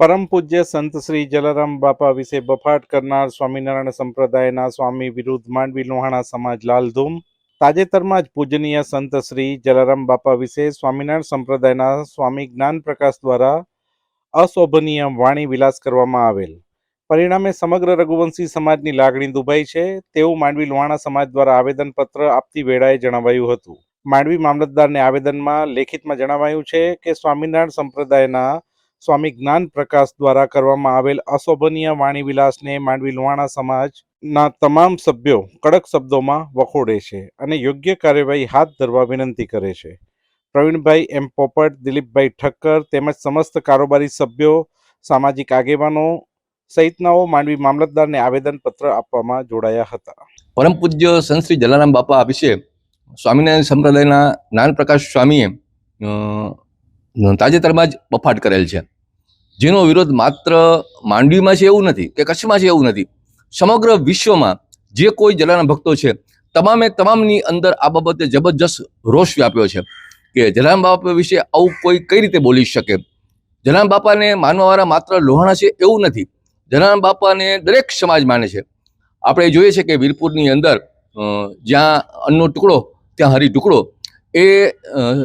પરમ પૂજ્ય સંત શ્રી જલારામ બાપા વિશે બફાટ કરનાર સ્વામિનારાયણ સંપ્રદાયના સ્વામી વિરુદ્ધ માંડવી લોહાણા સમાજ લાલધૂમ, તાજેતરમાં જ પૂજનીય સંત શ્રી જલારામ બાપા વિશે સ્વામિનારાયણ સંપ્રદાયના સ્વામી જ્ઞાન પ્રકાશ દ્વારા અશોભનીય વાણી વિલાસ કરવામાં આવેલ. પરિણામે સમગ્ર રઘુવંશી સમાજની લાગણી દુભાઈ છે. તેવું માંડવી લોહાણા સમાજ દ્વારા આવેદનપત્ર આપતી વેળાએ જણાવાયું હતું. માંડવી મામલતદારને આવેદનમાં લેખિતમાં જણાવાયું છે કે સ્વામિનારાયણ સંપ્રદાયના સ્વામી જ્ઞાન પ્રકાશ દ્વારા કરવામાં આવેલ અશોભનીય વાણી વિલાસને માંડવી લુવાણા સમાજના તમામ સભ્યો કડક શબ્દોમાં વખોડે છે અને યોગ્ય કાર્યવાહી હાથ ધરવા વિનંતી કરે છે. પ્રવીણભાઈ એમ પોપટ, દિલીપભાઈ ઠક્કર તેમજ સમસ્ત કારોબારી સભ્યો, સામાજિક આગેવાનો સહિતનાઓ માંડવી મામલતદારને આવેદનપત્ર આપવામાં જોડાયા હતા. પરમ પૂજ્ય સંશ્રી જલારામ બાપા વિશે સ્વામિનારાયણ સંપ્રદાયના જ્ઞાન પ્રકાશ સ્વામીએ તાજેતરમાં જ બફાટ કરેલ છે. જેનો વિરોધ માત્ર માંડવીમાં છે એવું નથી કે કચ્છમાં છે એવું નથી. સમગ્ર વિશ્વમાં જે કોઈ જલારામ ભક્તો છે, તમામે તમામની અંદર આ બાબતે જબરજસ્ત રોષ વ્યાપ્યો છે કે જલારામ બાપા વિશે આવું કોઈ કઈ રીતે બોલી શકે? જલારામ બાપાને માનવાવાળા માત્ર લોહાણા છે એવું નથી. જલારામ બાપાને દરેક સમાજ માને છે. આપણે જોઈએ છે કે વીરપુરની અંદર જ્યાં અન્નનો ટુકડો, ત્યાં હરિ ટુકડો, એ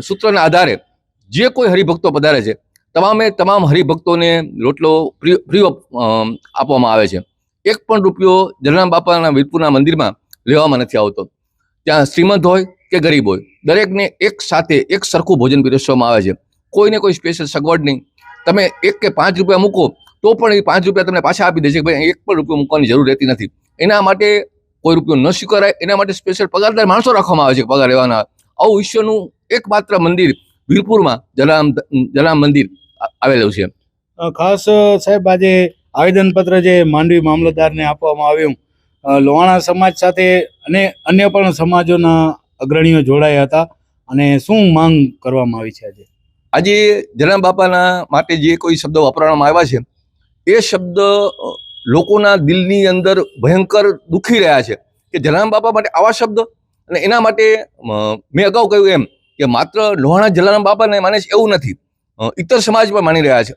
સૂત્રના આધારે જે કોઈ હરિભક્તો પધારે છે, તમામે તમામ હરિભક્તોને રોટલો ફ્રી ફ્રી આપવામાં આવે છે. એક પણ રૂપિયો જલારામ બાપાના વીરપુરના મંદિરમાં લેવામાં નથી આવતો. ત્યાં શ્રીમંત હોય કે ગરીબ હોય, દરેકને એક સાથે એક સરખું ભોજન પીરસવામાં આવે છે. કોઈને કોઈ સ્પેશિયલ સગવડ નહીં. તમે એક કે પાંચ રૂપિયા મૂકો, તો પણ એ પાંચ રૂપિયા તમને પાછા આપી દે કે ભાઈ એક પણ રૂપિયો મૂકવાની જરૂર રહેતી નથી. એના માટે કોઈ રૂપિયો ન સ્વીકારાય, એના માટે સ્પેશિયલ પગારદાર માણસો રાખવામાં આવે છે, પગાર લેવાના. આવું વિશ્વનું એકમાત્ર મંદિર વીરપુરમાં જલારામ જલારામ મંદિર આવેલું છે. ખાસ સાહેબ આજે આવેદનપત્ર જે માંડવી મામલતદારને આપવામાં આવ્યું લોહાણા સમાજ સાથે અને અન્ય પણ સમાજોના અગ્રણીઓ જોડાયા હતા અને શું માંગ કરવામાં આવી છે આજે? આજે જલારામ બાપાના માટે જે કોઈ શબ્દો વાપરવામાં આવ્યા છે એ શબ્દ લોકોના દિલની અંદર ભયંકર દુખી રહ્યા છે કે જલારામ બાપા માટે આવા શબ્દ? અને એના માટે મેં અગાઉ કહ્યું એમ કે માત્ર લોહાણા જલારામ બાપાને માને છે એવું નથી. ઇતર સમાજ પણ માની રહ્યા છે.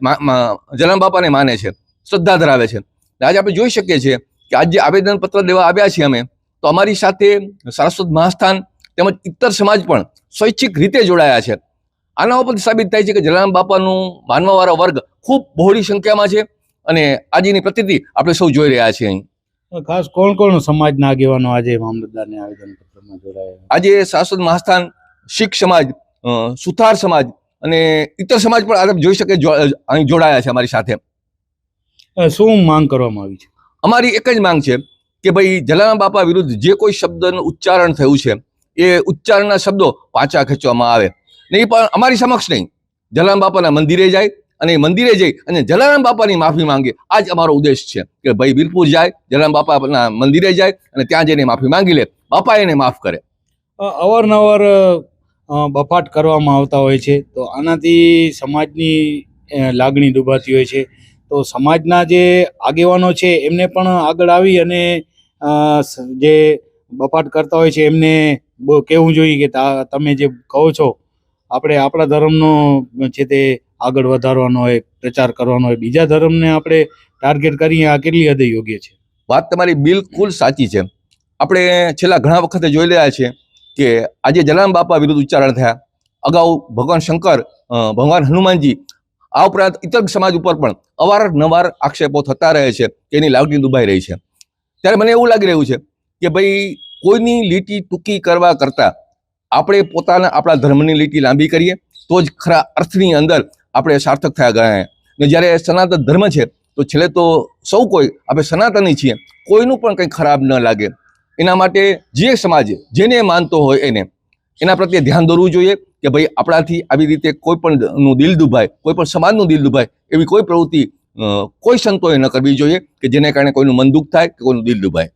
જલારામ બાપાને માને છે. શ્રદ્ધા ધરાવે છે. આજે આપણે જોઈ શકીએ છીએ કે આજે આવેદનપત્ર દેવા આવ્યા છીએ અમે તો અમારી સાથે સારસ્વત મહાસ્થાન તેમજ ઇતર સમાજ પણ સ્વૈચ્છિક રીતે જોડાયા છે. આના ઉપરથી સાબિત થાય છે કે જલારામ બાપાનું માનવાવાળા વર્ગ ખૂબ બહોળી સંખ્યામાં છે અને આજની પ્રતિતિ આપણે સૌ જોઈ રહ્યા છીએ અહીં. ખાસ કોણ કોણ સમાજના આગેવાનો આજે મામલતદારને આવેદનપત્રમાં જોડાયા? આજે સારસ્વત મહાસ્થાન શીખ સમાજ સુથાર સમાજ અને ઇતર સમાજ પણ આપણે જોઈ શકે અહીં જોડાયા છે અમારી સાથે. શું માંગ કરવામાં આવી છે? અમારી એક જ માંગ છે કે ભાઈ જલારામ બાપા વિરુદ્ધ જે કોઈ શબ્દનું ઉચ્ચારણ થયું છે એ ઉચ્ચારણના શબ્દો પાછા ખેંચવામાં આવે. ને એ પણ અમારી સમક્ષ નહીં. જલારામ બાપાના મંદિરે જાય અને મંદિરે જઈ અને જલારામ બાપાની માફી માંગે. આ જ અમારો ઉદ્દેશ છે કે ભાઈ વીરપુર જાય જલારામ બાપાના મંદિરે જાય અને ત્યાં જઈને માફી માંગી લે. બાપા એને માફ કરે. અવારનવાર બફાટ કરવામાં આવતા હોય છે. તો આનાથી સમાજની લાગણી દુભાતી હોય છે. તો સમાજના જે આગેવાનો છે, એમને પણ આગળ આવી અને જે બફાટ કરતા હોય છે, એમને કહેવું જોઈએ કે તમે જે કહો છો, આપણે આપણા ધર્મનો છે તે આગળ વધારવાનો હોય, પ્રચાર કરવાનો હોય. બીજા ધર્મને આપણે ટાર્ગેટ કરીએ, આ કેટલી હદે યોગ્ય છે? વાત તમારી બિલકુલ સાચી છે. આપણે છેલ્લા ઘણા વખતે જોઈ રહ્યા છીએ કે આજે જલારામ બાપા વિરુદ્ધ ઉચ્ચારણ થયા. અગાઉ ભગવાન શંકર ભગવાન હનુમાનજી, આ ઉપરાંત ઇતર સમાજ ઉપર પણ અવારનવાર આક્ષેપો થતા રહે છે કે એની લાગણી દુભાઈ રહી છે. ત્યારે મને એવું લાગી રહ્યું છે કે ભાઈ કોઈની લીટી ટૂંકી કરવા કરતાં આપણે પોતાના આપણા ધર્મની લીટી લાંબી કરીએ તો જ ખરા અર્થની અંદર આપણે સાર્થક થયા ગણાય. ને જ્યારે સનાતન ધર્મ છે તો છેલ્લે તો સૌ કોઈ આપણે સનાતની છીએ. કોઈનું પણ કંઈ ખરાબ ન લાગે. એના માટે જે સમાજ જેને માનતો હોય એને, એના પ્રત્યે ધ્યાન દોરવું જોઈએ કે ભાઈ આપણાથી આવી રીતે કોઈ પણ નું દિલ દુભાય કોઈ પણ સમાજનું દિલ દુભાય, એવી કોઈ પ્રવૃત્તિ કોઈ સંતોએ ન કરવી જોઈએ કે જેને કારણે કોઈનું મન દુઃખ થાય કે કોઈનું દિલ દુભાય.